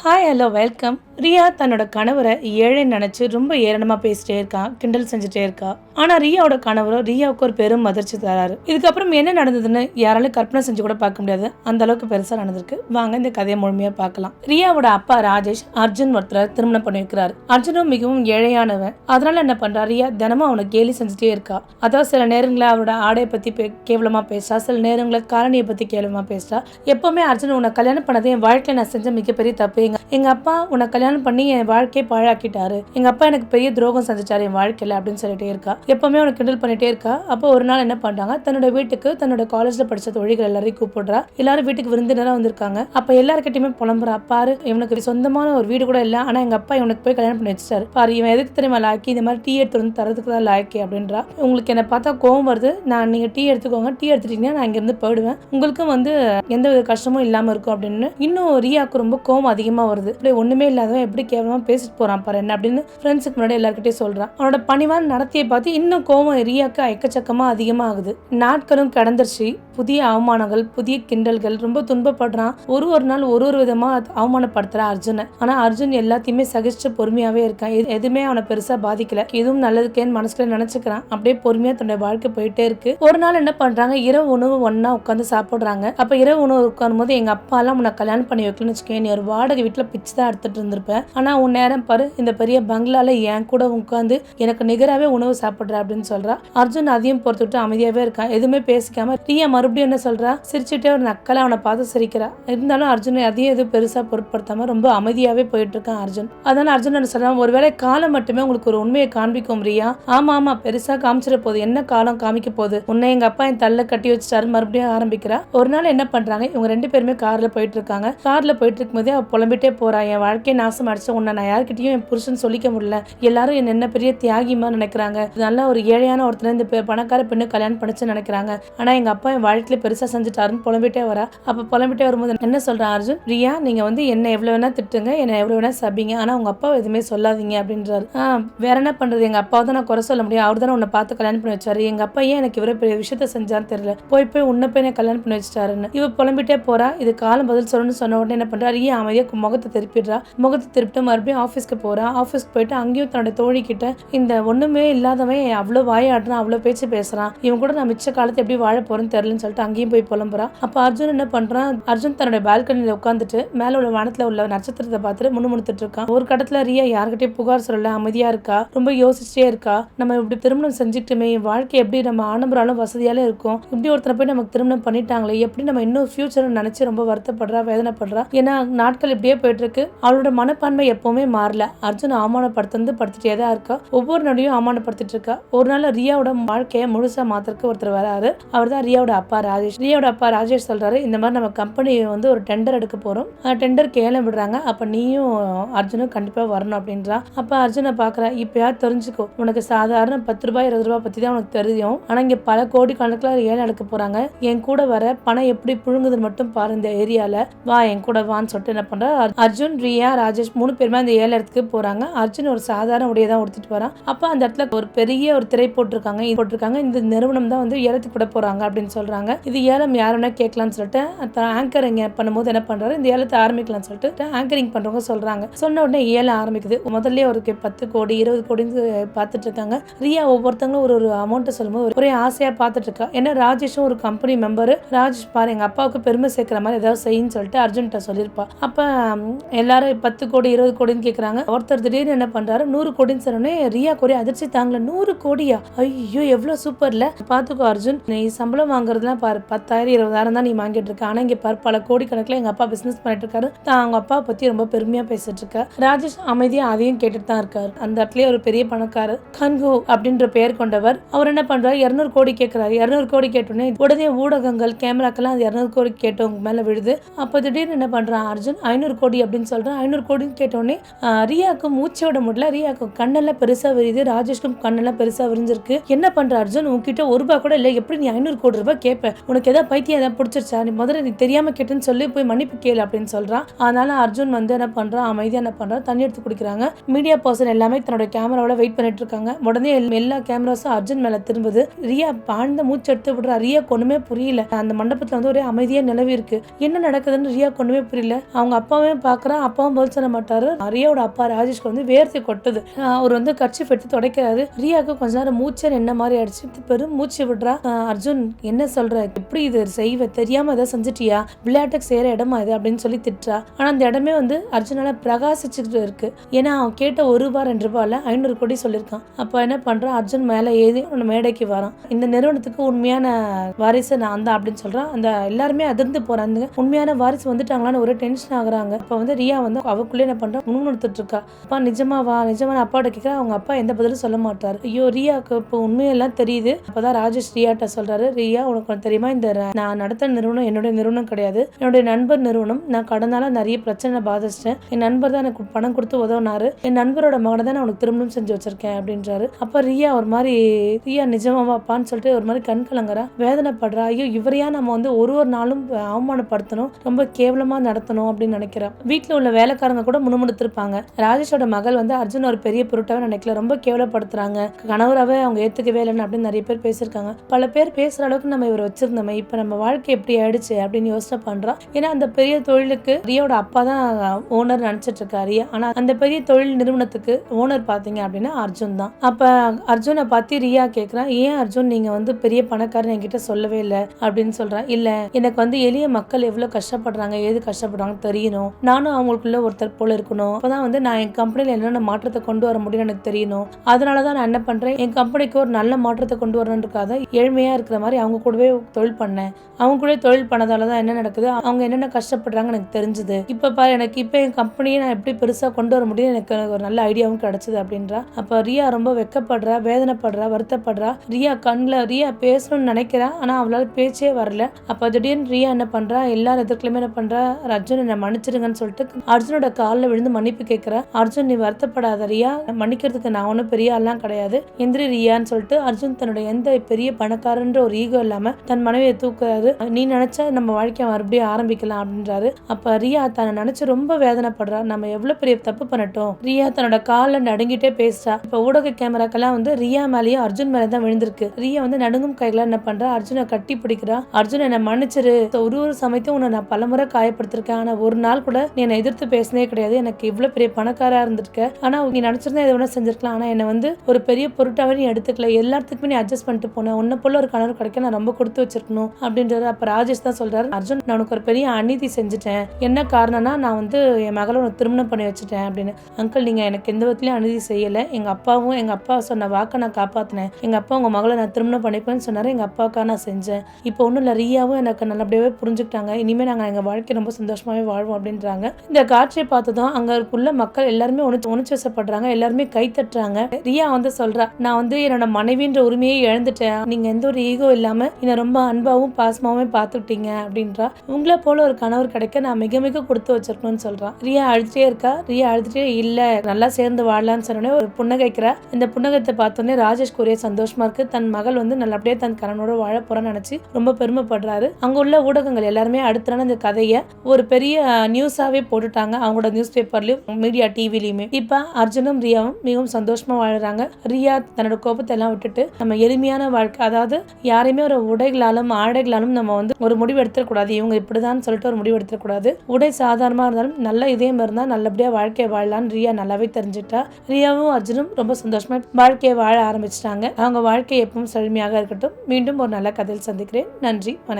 Hi hello welcome Riya தன்னோட கணவரை ஏழை நினச்சி ரொம்ப ஏளனமாக பேசிட்டே இருக்கான் கிண்டல் செஞ்சுட்டே இருக்கா. ஆனால் ரியாவோட கணவரும் ரியாவுக்கு ஒரு பெரும் அதிர்ச்சி தராரு. இதுக்கப்புறம் என்ன நடந்ததுன்னு யாராலும் கற்பனை செஞ்சு கூட பார்க்க முடியாது. அந்த அளவுக்கு பெருசாக நடந்திருக்கு. வாங்க இந்த கதையை முழுமையாக பார்க்கலாம். ரியாவோட அப்பா ராஜேஷ் அர்ஜுன் ஒருத்தரை திருமணம் பண்ணி வைக்கிறாரு. அர்ஜுனும் மிகவும் ஏழையானவன். அதனால என்ன பண்றா ரியா தினமும் அவனை கேலி செஞ்சுட்டே இருக்கா. அதாவது சில நேரங்களில் அவரோட ஆடையை பற்றி பே கேவலமாக பேசுறா. சில நேரங்களில் காரணியை பற்றி கேவலமாக பேசுறா. எப்பவுமே அர்ஜுன் உன்னை கல்யாணம் பண்ணதே என் வாழ்க்கையில் நான் செஞ்ச மிகப்பெரிய தப்பு எங்க எங்க அப்பா உன்னை கல்யாணம் பண்ணி என் வாழ்க்கையை பாழாக்கிட்டாரு. எங்க அப்பா எனக்கு பெரிய துரோகம் செஞ்சுட்டாரு என் வாழ்க்கையில அப்படின்னு சொல்லிட்டே இருக்கா. எப்பவுமே அவனை கிண்டல் பண்ணிட்டே இருக்கா. அப்போ ஒரு நாள் என்ன பண்றாங்க? தன்னோட வீட்டுக்கு தன்னோட காலேஜ்ல படிச்ச தொழில்கள் எல்லாரையும் கூப்பிடுறா. எல்லாரும் வீட்டுக்கு விருந்தினரா வந்திருக்காங்க. அப்ப எல்லாருக்கிட்டையுமே புலம்புறா. பாரு இவனுக்கு சொந்தமான ஒரு வீடு கூட இல்ல. ஆனா எங்க அப்பா இவனுக்கு போய் கல்யாணம் பண்ணி வச்சிட்டாரு. பாரு இவன் எதுக்கு தெரியுமா லாக்கி? இந்த மாதிரி டீ எடுத்து வந்து தரதுக்கு தான் லாக்கி அப்படின்றா. உங்களுக்கு என்ன பார்த்தா கோவம் வருது. நான் நீங்க டீ எடுத்துக்கோங்க. டீ எடுத்துட்டீங்கன்னா நான் இங்கேருந்து போயிடுவேன். உங்களுக்கும் வந்து எந்த வித கஷ்டமும் இல்லாம இருக்கும் அப்படின்னு. இன்னும் ரியாவுக்கு ரொம்ப கோவம் அதிகமாக வருது. அப்படியே ஒன்றுமே இல்லாதவன் எப்படி கேவலமாக பேசிட்டு போறான் பாரு என்ன அப்படின்னு ஃப்ரெண்ட்ஸுக்கு முன்னாடி எல்லாருக்கிட்டே சொல்கிறான் அவனோட பணிவான நடத்தையை பார்த்து இன்னும் கோவம் ரியாக்கு எக்கச்சக்கமாக அதிகமாக ஆகுது நாட்களும் கடந்துருச்சு. புதிய அவமானங்கள் புதிய கிண்டல்கள் ரொம்ப துன்பப்படுறான். ஒரு ஒரு நாள் ஒரு ஒரு விதமாக அது அவமானப்படுத்துறான் அர்ஜுனை. ஆனால் அர்ஜுன் எல்லாத்தையுமே சகிச்சு பொறுமையாகவே இருக்கான். எதுவுமே அவனை பெருசாக பாதிக்கல. எதுவும் நல்லதுக்கேன்னு மனசுல நினச்சிக்கிறான். அப்படியே பொறுமையாக தன்னுடைய வாழ்க்கை போயிட்டே இருக்கு. ஒரு நாள் என்ன பண்றாங்க? இரவு உணவு ஒன்றா உட்காந்து சாப்பிட்றாங்க. அப்போ இரவு உணவு உட்காரும் போது எங்கள் அப்பாலாம் உன்னை கல்யாணம் பண்ணி வைக்கணும்னு வச்சுக்கேன் நீ ஒரு வாடகை வீட்டுல பிச்சு தான் எடுத்துகிட்டு இருந்திருப்பேன் ஆனா உன் நேரம் பாரு இந்த பெரிய பங்களால என் கூட உட்காந்து எனக்கு நிகராவே உணவு சாப்பிடுற அப்படின்னு சொல்றா. அர்ஜுன் அதையும் பொறுத்துட்டு அமைதியாவே இருக்கான். எதுவுமே பேசிக்காம ரியா மறுபடியும் என்ன சொல்றா? சிரிச்சுட்டே ஒரு நக்கலை அவனை பார்த்து சிரிக்கிறா. இருந்தாலும் அர்ஜுன் அதையும் எதுவும் பெருசா பொருட்படுத்தாம ரொம்ப அமைதியாகவே போயிட்டு இருக்கான் அர்ஜுன். அதனால அர்ஜுன் என்ன சொல்றான்? ஒருவேளை காலம் மட்டுமே உங்களுக்கு ஒரு உண்மையை காண்பிக்கும் ரியா ஆமா ஆமா பெருசா காமிச்சிட போகுது என்ன காலம் காமிக்க போகுது? உன்னை எங்க அப்பா என் தள்ள கட்டி வச்சுட்டாரு மறுபடியும் ஆரம்பிக்கிறா. ஒரு நாள் என்ன பண்றாங்க? இவங்க ரெண்டு பேருமே கார்ல போயிட்டு இருக்காங்க. கார்ல போயிட்டு இருக்கும்போதே அவ நம்பிட்டே போறா. என் வாழ்க்கையை நாசம் அடிச்ச உன்னை நான் யார்கிட்டையும் என் புருஷன் சொல்லிக்க முடியல. எல்லாரும் என்ன என்ன பெரிய தியாகிமா நினைக்கிறாங்க. நல்ல ஒரு ஏழையான ஒருத்தர் இந்த பெ- பணக்கார பெண்ணு கல்யாணம் பண்ணிச்சு நினைக்கிறாங்க. ஆனா எங்க அப்பா என் வாழ்க்கையில பெருசா செஞ்சுட்டாருன்னு புலம்பிட்டே வரா. அப்ப புலம்பிட்டே வரும்போது என்ன சொல்றான் அர்ஜுன்? ரியா நீங்க வந்து என்ன எவ்வளவு வேணா திட்டுங்க. என்ன எவ்வளவு வேணா சபிங்க. ஆனா உங்க அப்பா எதுவுமே சொல்லாதீங்க அப்படின்றாரு. ஆ வேற என்ன பண்றது? எங்க அப்பாவை தான் நான் குறை சொல்ல முடியும். அவர் தானே உன்னை பார்த்து கல்யாணம் பண்ணி வச்சாரு. எங்க அப்பா ஏன் எனக்கு இவ்வளவு பெரிய விஷயத்த செஞ்சான்னு தெரியல. போய் போய் உன்னை போய் நான் கல்யாணம் பண்ணி வச்சிட்டாருன்னு. இவ புலம்பிட்டே போறா. இது காலம் பதில் சொல்லணும்னு சொன்ன உடனே என்ன பண்ணுறாரு ஏன் அமைதியா முகத்தை திருப்பிடுறா. முகத்தை திருப்பிட்டு மறுபடியும் ஆஃபீஸ்க்கு போறா. ஆஃபீஸ்க்கு போயிட்டு அங்கேயும் தன்னோட தோழிக்கிட்ட இந்த ஒண்ணுமே இல்லாதவன் அவ்வளோ வாயாடுறான் அவ்வளோ பேச்சு பேசுறான். இவன் கூட நான் மிச்ச காலத்தை எப்படி வாழ போறேன்னு தெரியலன்னு சொல்லிட்டு அங்கேயும் போய் புலம்புறான் அப்போ அர்ஜுன் என்ன பண்றான்? அர்ஜுன் தன்னோட பால்கனியில உட்காந்துட்டு மேல உள்ள வானத்துல உள்ள நட்சத்திரத்தை பார்த்துட்டு முணுமுணுத்துட்டு இருக்கான். ஒரு கட்டத்தில் ரியா யார்கிட்டயும் புகார் சொல்லல அமைதியா இருக்கா? ரொம்ப யோசிச்சிட்டே இருக்கா. நம்ம இப்படி திருமணம் செஞ்சுட்டுமே என் வாழ்க்கை எப்படி நம்ம ஆடம்பராலும் வசதியால இருக்கும். இப்படி ஒருத்தரை போய் நமக்கு திருமணம் பண்ணிட்டாங்களே எப்படி நம்ம இன்னும் ஃபியூச்சர் நினைச்சு ரொம்ப வருத்தப்படுறா வேதனைப்படுறா. ஏன்னா நாட்கள் இப்படியே போயிட்டுருக்கு. அவளோட மனப்பான்மை எப்போவுமே மாறல. அர்ஜுன் அவமானப்படுத்துறது படுத்துட்டே தான் இருக்கா. ஒவ்வொரு நடியும் அவமானப்படுத்திட்டு இருக்கா. ஒரு நாள் ரியாவோட வாழ்க்கையை முழுசாக மாத்திரக்கு ஒருத்தர் வராரு. அவர் தான் ரியாவோட அப்பா ராஜேஷ். ரியாவோட அப்பா ராஜேஷ் சொல்கிறாரு இந்த மாதிரி நம்ம கம்பெனி வந்து ஒரு டெண்டர் எடுக்க போகிறோம் டெண்டருக்கு ஏலம் விடுறாங்க. அப்போ நீயும் அர்ஜுனும் கண்டிப்பாக வரணும் அப்படின்றா. அப்போ அர்ஜுனை பார்க்குற இப்போயாவது தெரிஞ்சுக்கோ? உனக்கு சாதாரண பத்து ரூபாய் இருபது ரூபாய் பற்றி தான் உனக்கு தெரியும். ஆனால் இங்கே பல கோடி கணக்கில் ஏலம் எடுக்க போகிறாங்க என் கூட வர பணம் எப்படி புழுங்குதுன்னு மட்டும் பாரு இந்த ஏரியாவில் வா என் கூட வான்னு சொல்லிட்டு என்ன பண்றா? அர்ஜுன் ரியா ராஜேஷ் மூணு பேருமே அந்த ஏழு இடத்துக்கு போறாங்க. அர்ஜுன் ஒரு சாதாரண உடைய தான் உடுத்திட்டு வரான் அப்போ அந்த இடத்துல ஒரு பெரிய ஒரு திரை போட்டிருக்காங்க. இது போட்டிருக்காங்க. இந்த நிறுவனம் தான் வந்து ஏலத்துக்கு விட போறாங்க அப்படின்னு சொல்றாங்க. இது ஏலம் யாருன்னா கேட்கலாம்னு சொல்லிட்டு ஆங்கர் இங்கே பண்ணும்போது என்ன பண்றாரு? இந்த ஏலத்தை ஆரம்பிக்கலாம்னு சொல்லிட்டு ஆங்கரிங் பண்றவங்க சொல்றாங்க. சொன்ன உடனே ஏலம் ஆரம்பிக்குது. முதல்ல ஒரு பத்து கோடி இருபது கோடின்னு பார்த்துட்டு இருக்காங்க. ரியா ஒவ்வொருத்தங்களும் ஒரு ஒரு அமௌண்ட்டை சொல்லும்போது ஒரு- ஒரே ஆசையா பார்த்துட்டு இருக்கா. ஏன்னா ராஜேஷும் ஒரு கம்பெனி மெம்பர் ராஜேஷ் பாரு எங்க அப்பாவுக்கு பெருமை சேர்க்கிற மாதிரி ஏதாவது செய்யுன்னு சொல்லிட்டு அர்ஜுன்கிட்ட சொல்லியிருப்பா. அப்போ எல்லாரும் பத்து கோடி இருபது கோடின்னு கேட்குறாங்க ஒருத்தர் திடீர்னு என்ன பண்றாரு? நூறு கோடின்னு சொன்னோடனே ரியா கோரி அதிர்ச்சி தாங்கல. நூறு கோடியா? ஐயோ எவ்வளோ சூப்பர்ல பார்த்துக்கோ அர்ஜுன் நீ சம்பளம் வாங்குறதுலாம் பாரு. பத்தாயிரம் இருபதாயிரம் தான் நீ வாங்கிட்டு இருக்க. ஆனால் இங்கே பாரு பல கோடி கணக்கில் எங்கள் அப்பா பிஸ்னஸ் பண்ணிட்டு இருக்காரு. தான் அவங்க அப்பா பற்றி ரொம்ப பெருமையாக பேசிட்டு இருக்க ராஜேஷ் அமைதியாக அதையும் கேட்டுட்டு தான் இருக்காரு. அந்த இடத்துல ஒரு பெரிய பணக்காரர் கன்கு அப்படின்ற பெயர் கொண்டவர் அவர் என்ன பண்ணுறாரு இருநூறு கோடி கேட்குறாரு இரநூறு கோடி கேட்டோன்னே உடனே ஊடகங்கள் கேமராக்கெல்லாம் அது இரநூறு கோடி கேட்டவங்க மேலே விழுது. அப்போ திடீர்னு என்ன பண்ணுறான் அர்ஜுன்? ஐநூறு கோடி அப்படின்னு சொல்றான். ஐநூறு கோடின்னு கேட்டோடனே ரியாவுக்கு மூச்சை விட முடியல. ரியாக்கு கண்ணெல்லாம் பெருசா விரியுது. ராஜேஷ்க்கும் கண்ணெல்லாம் பெருசா விரிஞ்சிருக்கு. என்ன பண்ணுற அர்ஜுன்? உங்ககிட்ட ஒரு ரூபா கூட இல்லை. எப்படி நீ ஐநூறு கோடி ரூபாய் கேட்பேன் உனக்கு எதாவது பைத்தியம் எதாவது பிடிச்சிருச்சா? நீ முதல்ல நீ தெரியாம கேட்டுன்னு சொல்லி போய் மன்னிப்பு கேளு அப்படின்னு சொல்றான். அதனால அர்ஜுன் வந்து என்ன பண்றான்? அமைதியாக என்ன பண்றான்? தண்ணி எடுத்து குடிக்கிறாங்க. மீடியா பர்சன் எல்லாமே தன்னோட கேமராவில் வெயிட் பண்ணிட்டு இருக்காங்க. உடனே எல்லா கேமராஸும் அர்ஜுன் மேல திரும்புது. ரியா பாழ்ந்த மூச்சு எடுத்து விடுறா. ரியா ஒண்ணுமே புரியல. அந்த மண்டபத்தில் வந்து ஒரே அமைதியாக நிலவி இருக்கு. என்ன நடக்குதுன்னு ரியா ஒண்ணுமே புரியல. அவங்க அப்பா அப்பாவையும் பார்க்குறான். அப்பாவும் பதில் சொல்ல மாட்டாரு. ரியாவோட அப்பா ராஜேஷ்க்கு வந்து வேர்த்து கொட்டுது. அவர் வந்து கட்சி எடுத்து தொடக்கிறாரு. ரியாவுக்கு கொஞ்ச நேரம் மூச்சே என்ன மாதிரி அடிச்சு பெரும் மூச்சு விடுறா. அர்ஜுன் என்ன சொல்ற? எப்படி இது செய்வ? தெரியாம ஏதாவது செஞ்சுட்டியா? விளையாட்டுக்கு செய்யற இடமா இது? அப்படின்னு சொல்லி திட்டுறா. ஆனா அந்த இடமே வந்து அர்ஜுனால பிரகாசிச்சுட்டு இருக்கு. ஏன்னா அவன் கேட்ட ஒரு ரூபா ரெண்டு ரூபாயில ஐநூறு கோடி சொல்லியிருக்கான். அப்ப என்ன பண்றான் அர்ஜுன் மேல ஏறி அவன மேடைக்கு வரான். இந்த நிறுவனத்துக்கு உண்மையான வாரிசு நான் தான் அப்படின்னு சொல்றான். அந்த எல்லாருமே அதிர்ந்து போறாங்க. உண்மையான வாரிசு வந்துட்டாங்களான்னு ஒரு டென்ஷன் ஆகுறாங்க. இப்போ வந்து ரியா வந்து அவக்குள்ளே என்ன பண்ணுறா முன்னிறுத்துட்டு இருக்கா அப்பா நிஜமாவா நிஜமா அப்பாட்ட கேட்குறேன் அவங்க அப்பா எந்த பதிலும் சொல்ல மாட்டாரு. ஐயோ ரியாவுக்கு இப்போ உண்மையெல்லாம் தெரியுது. அப்பதான் ராஜேஷ் ரியாட்ட சொல்றாரு. ரியா உனக்கு தெரியுமா? இந்த நான் நடத்த நிறுவனம் என்னுடைய நிறுவனம் கிடையாது. என்னுடைய நண்பர் நிறுவனம். நான் கடனால நிறைய பிரச்சனை பாதிச்சிட்டேன். என் நண்பர் தான் எனக்கு பணம் கொடுத்து உதவுனாரு. என் நண்பரோட மகனை தான் நான் உனக்கு திருமணம் செஞ்சு வச்சிருக்கேன் அப்படின்றாரு. அப்ப ரியா ஒரு மாதிரி ரியா நிஜமாவாப்பான்னு சொல்லிட்டு ஒரு மாதிரி கண் கலங்குறா. வேதனைப்படுறா. ஐயோ இவரையா நம்ம வந்து ஒரு ஒரு நாளும் அவமானப்படுத்தணும். ரொம்ப கேவலமா நடத்தணும் அப்படின்னு நினைக்கிறேன் நினைக்கிறேன். வீட்டில் உள்ள வேலைக்காரங்க கூட முணுமுணுத்திருப்பாங்க. ராஜேஷோட மகள் வந்து அர்ஜுன் ஒரு பெரிய பொருட்டாவே நினைக்கல. ரொம்ப கேவலப்படுத்துறாங்க. கணவராகவே அவங்க ஏத்துக்கவே இல்லைன்னு அப்படின்னு நிறைய பேர் பேசியிருக்காங்க. பல பேர் பேசுற அளவுக்கு நம்ம இவர் வச்சிருந்தோமே. இப்ப நம்ம வாழ்க்கை எப்படி ஆயிடுச்சு அப்படின்னு யோசனை பண்றோம். ஏன்னா அந்த பெரிய தொழிலுக்கு ரியாவோட அப்பா தான் ஓனர் நினைச்சிட்டு இருக்கா ரியா ஆனா அந்த பெரிய தொழில் நிறுவனத்துக்கு ஓனர் பாத்தீங்க அப்படின்னா அர்ஜுன் தான். அப்ப அர்ஜுனை பார்த்து ரியா கேக்குறான் ஏன் அர்ஜுன் நீங்க வந்து பெரிய பணக்காரன் என்கிட்ட சொல்லவே இல்லை? அப்படின்னு சொல்றான் இல்ல எனக்கு வந்து எளிய மக்கள் எவ்வளவு கஷ்டப்படுறாங்க ஏது கஷ்டப்படுறாங்க தெரியணும். நானும் அவங்களுக்குள்ள ஒருத்தர் போல இருக்கணும். அப்பதான் வந்து நான் என் கம்பெனியில என்னென்ன மாற்றத்தை கொண்டு வர முடியும்னு எனக்கு தெரியணும். அதனாலதான் நான் என்ன பண்றேன்? என் கம்பெனிக்கு ஒரு நல்ல மாற்றத்தை கொண்டு வரணுன்றக்காக ஏழ்மையா இருக்கிற மாதிரி அவங்க கூடவே தொழில் பண்ணேன். அவங்க கூட தொழில் பண்ணதால தான் என்ன நடக்குது? அவங்க என்னென்ன கஷ்டப்படுறாங்க எனக்கு தெரிஞ்சது. இப்போ பாரு எனக்கு இப்போ என் கம்பெனியை நான் எப்படி பெருசாக கொண்டு வர முடியும் எனக்கு ஒரு நல்ல ஐடியாவும் கிடைச்சது அப்படின்றா. அப்போ ரியா ரொம்ப வெக்கப்படுறா வேதனைப்படுறா வருத்தப்படுறா. ரியா கண்ணில் ரியா பேசணும்னு நினைக்கிறா. ஆனால் அவளால் பேச்சே வரல. அப்போ திடீர்னு ரியா என்ன பண்ணுறா எல்லாரும் எதிர்க்கலுமே என்ன பண்ணுறா அர்ஜுன் என்னை மன்னிச்சிருங்கன்னு சொல்லிட்டு அர்ஜுனோட காலில் விழுந்து மன்னிப்பு கேட்குற அர்ஜுன் நீ வருத்தப்படாத ரியா. மன்னிக்கிறதுக்கு நான் ஒன்றும் பெரிய ஆள்லாம் கிடையாது. எந்திரி ரியான்னு சொல்லிட்டு அர்ஜுன் தன்னோட எந்த பெரிய பணக்காரன்ற ஒரு ஈகோ இல்லாமல் தன் மனைவியை தூக்குறாரு. நீ நினச்சா நம்ம வாழ்க்கையை மறுபடியும் ஆரம்பிக்கலாம் அப்படின்றாரு. அப்போ ரியா தன்னை நினச்சி ரொம்ப வேதனைப்படுறா. நம்ம எவ்வளோ பெரிய தப்பு பண்ணட்டும். ரியா தன்னோட காலில் நடுங்கிட்டே பேசுறா. இப்போ ஊடக கேமராக்கெல்லாம் வந்து ரியா மேலேயும் அர்ஜுன் மேலே தான் விழுந்திருக்கு. ரியா வந்து நடுங்கும் கைகளா என்ன பண்ணுறா அர்ஜுனை கட்டி பிடிக்கிறா. அர்ஜுன் என்னை மன்னிச்சிரு. ஒரு ஒரு சமயத்தையும் உன்னை நான் பலமுறை காயப்படுத்திருக்கேன். ஆனால் ஒரு நாள் கூட நீ என்னை எதிர்த்து பேசினே கிடையாது. எனக்கு இவ்வளவு பெரிய பணக்காரா இருந்திருக்க. ஆனா நீ நினைச்சிருந்தா எதை வேணா செஞ்சிருக்கலாம். ஆனா என்னை வந்து ஒரு பெரிய பொருட்டாவே நீ எடுத்துக்கல. எல்லாத்துக்குமே நீ அட்ஜஸ்ட் பண்ணிட்டு போன. உன்னை போல ஒரு கணவர் கிடைக்க நான் ரொம்ப கொடுத்து வச்சிருக்கணும் அப்படின்றது அப்ப ராஜேஷ் தான் சொல்றாரு. அர்ஜுன் நான் உனக்கு ஒரு பெரிய அநீதி செஞ்சுட்டேன். என்ன காரணம்னா நான் வந்து என் மகளை உனக்கு திருமணம் பண்ணி வச்சுட்டேன் அப்படின்னு. அங்கிள் நீங்க எனக்கு எந்த விதத்துலயும் அநீதி செய்யல. எங்க அப்பாவும் எங்க அப்பா சொன்ன வாக்கை நான் காப்பாத்தினேன். எங்க அப்பா உங்க மகளை நான் திருமணம் பண்ணிப்பேன்னு சொன்னாரு. எங்க அப்பாவுக்காக நான் செஞ்சேன். இப்போ ஒன்றும் இல்லை ரியாவும் எனக்கு நல்லபடியாவே புரிஞ்சுக்கிட்டாங்க. இனிமேல் நாங்கள் எங்கள் வாழ்க்கை ரொம்ப சந்தோஷமாகவே வாழ்வோம் அப்படின்னு. அப்படின்றாங்க. இந்த காட்சியை பார்த்ததும் அங்க உள்ள மக்கள் எல்லாருமே உணர்ச்சி உணர்ச்சி வசப்படுறாங்க எல்லாருமே கை தட்டுறாங்க. ரியா வந்து சொல்றா நான் வந்து என்னோட மனைவின்ற உரிமையை இழந்துட்டேன். நீங்க எந்த ஒரு ஈகோ இல்லாம என்னை ரொம்ப அன்பாவும் பாசமாவும் பார்த்துட்டீங்க அப்படின்றா. உங்களை போல ஒரு கணவர் கிடைக்க நான் மிக மிக கொடுத்து வச்சிருக்கணும்னு சொல்றான் ரியா அழுதுட்டே இருக்கா. ரியா அழுதுட்டே இல்ல நல்லா சேர்ந்து வாழலாம்னு சொன்னோடனே ஒரு புன்னகைக்கிறா இந்த புன்னகத்தை பார்த்தோன்னே ராஜேஷ் கூறிய சந்தோஷமா இருக்கு. தன் மகள் வந்து நல்லபடியா தன் கணவனோட வாழ போறான்னு நினைச்சு ரொம்ப பெருமைப்படுறாரு. அங்க உள்ள ஊடகங்கள் எல்லாருமே அடுத்த இந்த கதையை ஒரு பெரிய நியூ நியூஸாகவே போட்டுட்டாங்க. அவங்களோட நியூஸ் பேப்பர்லயும் மீடியா டிவிலையுமே இப்போ அர்ஜுனும் ரியாவும் மிகவும் சந்தோஷமா வாழ்கிறாங்க ரியா தன்னோட கோபத்தை எல்லாம் விட்டுட்டு நம்ம எளிமையான வாழ்க்கை அதாவது யாரையுமே ஒரு உடைகளாலும் ஆடைகளாலும் நம்ம வந்து ஒரு முடிவு எடுத்துடக்கூடாது. இவங்க இப்படிதான் சொல்லிட்டு ஒரு முடிவு எடுத்துடக்கூடாது. உடை சாதாரணமா இருந்தாலும் நல்ல இதயம் இருந்தால் நல்லபடியா வாழ்க்கையை வாழலாம்னு ரியா நல்லாவே தெரிஞ்சுட்டா. ரியாவும் அர்ஜுனும் ரொம்ப சந்தோஷமா வாழ்க்கையை வாழ ஆரம்பிச்சிட்டாங்க. அவங்க வாழ்க்கை எப்பவும் செழுமையாக இருக்கட்டும். மீண்டும் ஒரு நல்ல கதையில் சந்திக்கிறேன். நன்றி. வணக்கம்.